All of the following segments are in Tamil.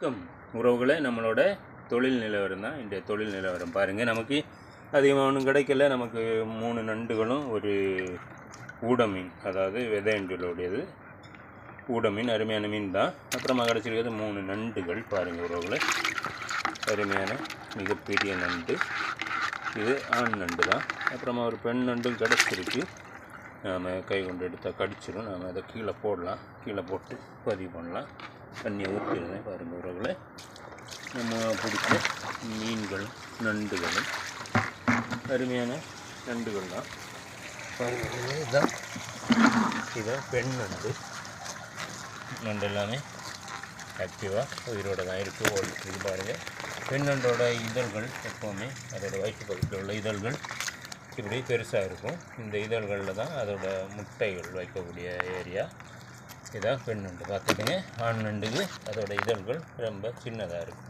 வணக்கம். உறவுகளை நம்மளோட தொழில் நிலவரம் தான். இந்த தொழில் நிலவரம் பாருங்கள் நமக்கு அதிகமாக ஒன்றும் கிடைக்கல. நமக்கு மூணு நண்டுகளும் ஒரு ஊட மீன் அதாவது விதையண்டுகளுடையது ஊட மீன் அருமையான மீன் தான். அப்புறமா கிடச்சிருக்கிறது மூணு நண்டுகள் பாருங்கள் உறவுகளை. அருமையான மிகப்பெரிய நண்டு. இது ஆண் நண்டு தான். அப்புறமா ஒரு பெண் நண்டும் கிடச்சிருக்கு. நாம் கை கொண்டு எடுத்தால் கடிச்சிடும் நாம் அதை கீழே போடலாம். கீழே போட்டு பதிவு பண்ணலாம். தண்ணியை ஊற்றிடுறேன் பாருங்கள் உறவுகளை. நம்ம பிடிச்ச மீன்களும் நண்டுகளும். அருமையான நண்டுகள் தான் பாருங்கள் இதுதான் இதுதான் பெண் நண்டு. நண்டு எல்லாமே ஆக்டிவாக உயிரோட தான் இருக்குது ஓடிட்டுருக்கு பாருங்கள் பெண் நண்டோட இதழ்கள் எப்போவுமே அதோட வயிற்று பகுதியில் உள்ள இதழ்கள் இப்படி பெருசாக இருக்கும். இந்த இதழ்களில் தான் அதோட முட்டைகள் வைக்கக்கூடிய ஏரியா இதான் பெண் நண்டு பார்த்துக்கங்க. ஆண் நண்டுக்கு அதோட இதழ்கள் ரொம்ப சின்னதாக இருக்கும்.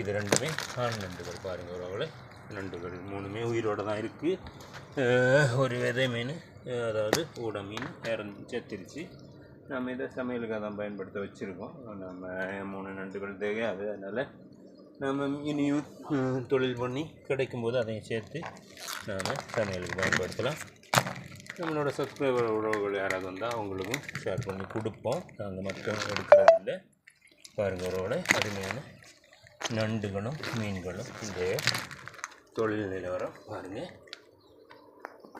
இது ரெண்டுமே ஆண் நண்டுகள் பாருங்கள் உறவுகளை நண்டுகள் மூணுமே உயிரோட தான் இருக்குது ஒரு விதை மீன் அதாவது ஊட மீன் இறந்து செத்துருச்சு. நம்ம இதை சமையலுக்காக தான் பயன்படுத்த வச்சுருக்கோம். நம்ம மூணு நண்டுகள் தேவையாது. அதனால் நம்ம இனியும் தொழில் பண்ணி கிடைக்கும்போது அதையும் சேர்த்து நாம் சமையலுக்கு பயன்படுத்தலாம். நம்மளோட சப்ஸ்கிரைபர் உறவுகள் யாராவது வந்தால் அவங்களுக்கும் ஷேர் பண்ணி கொடுப்போம். நாங்கள் மட்டும் எடுக்கிறதில்ல. பாருங்கள் உறவுகளை அருமையான நண்டுகளும் மீன்களும் இந்த தொழில் நிலவரம் பாருங்கள்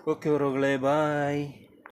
ஓகே உறவுகளே பாய்